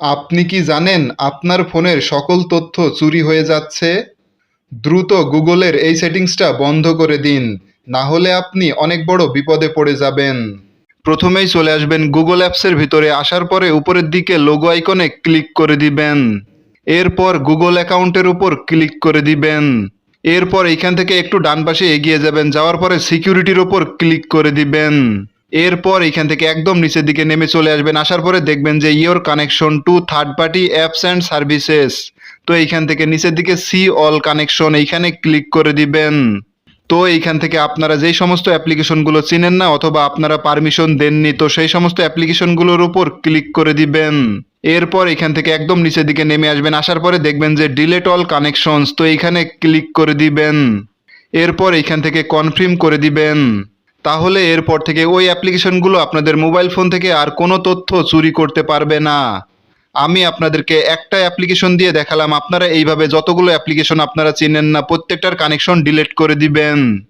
আপনি কি জানেন আপনার ফোনের সকল তথ্য চুরি হয়ে যাচ্ছে? দ্রুত গুগলের এই সেটিংসটা বন্ধ করে দিন, না হলে আপনি অনেক বড় বিপদে পড়ে যাবেন। প্রথমেই চলে আসবেন গুগল অ্যাপসের ভিতরে, আসার পরে উপরের দিকে লোগো আইকনে ক্লিক করে দিবেন। এরপর গুগল অ্যাকাউন্টের উপর ক্লিক করে দিবেন। এরপর এইখান থেকে একটু ডান পাশে এগিয়ে যাবেন, যাওয়ার পরে সিকিউরিটির উপর ক্লিক করে দিবেন। এরপর এইখান থেকে একদম নিচের দিকে নেমে চলে আসবেন। আসার পরে দেখবেন যে your connection to third party apps and services তো এইখান থেকে নিচের দিকে সি অল কানেকশন এইখানে ক্লিক করে দিবেন। তো এইখান থেকে আপনারা যেই সমস্ত অ্যাপ্লিকেশনগুলো চিনেন না অথবা আপনারা পারমিশন দেননি, তো সেই সমস্ত অ্যাপ্লিকেশনগুলোর উপর ক্লিক করে দিবেন। এরপর এখান থেকে একদম নিচের দিকে নেমে আসবেন। আসার পরে দেখবেন যে ডিলেট অল কানেকশনস তো এইখানে ক্লিক করে দিবেন। এরপর এইখান থেকে কনফার্ম করে দিবেন। তাহলে এরপর থেকে ওই অ্যাপ্লিকেশনগুলো আপনাদের মোবাইল ফোন থেকে আর কোনো তথ্য চুরি করতে পারবে না। আমি আপনাদেরকে একটা অ্যাপ্লিকেশন দিয়ে দেখালাম, আপনারা এইভাবে যতগুলো অ্যাপ্লিকেশন আপনারা চেনেন না, প্রত্যেকটার কানেকশন ডিলিট করে দিবেন।